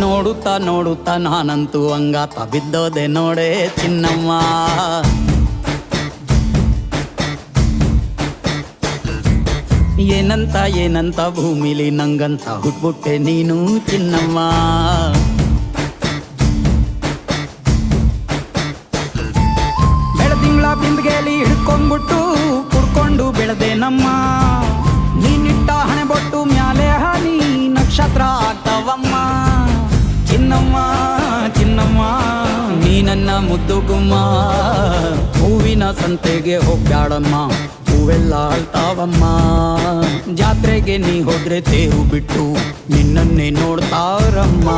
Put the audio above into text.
ನೋಡುತ್ತಾ ನೋಡುತ್ತಾ ನಾನಂತೂ ಹಂಗಾತ ಬಿದ್ದೋದೆ ನೋಡೆ ಚಿನ್ನಮ್ಮ. ಏನಂತ ಏನಂತ ಭೂಮಿಲಿ ನಂಗಂತ ಹುಟ್ಬಿಟ್ಟೆ ನೀನು ಚಿನ್ನಮ್ಮ. ಬೆಳದಿಂಗಳ ಬಿಂದ್ಗೆಲಿ ಹಿಡ್ಕೊಂಡ್ಬಿಟ್ಟು ಕುಡ್ಕೊಂಡು ಬೆಳೆದೆ ನಮ್ಮ. ನೀ ನನ್ನ ಮುದ್ದು ಗುಮ್ಮ. ಹೂವಿನ ಸಂತೆಗೆ ಹೋಗ್ಯಾಡಮ್ಮ ಹೂವೆಲ್ಲ ಅಳ್ತಾವಮ್ಮ. ಜಾತ್ರೆಗೆ ನೀ ಹೋದ್ರೆ ತೇರು ಬಿಟ್ಟು ನಿನ್ನನ್ನೇ ನೋಡ್ತಾರಮ್ಮ.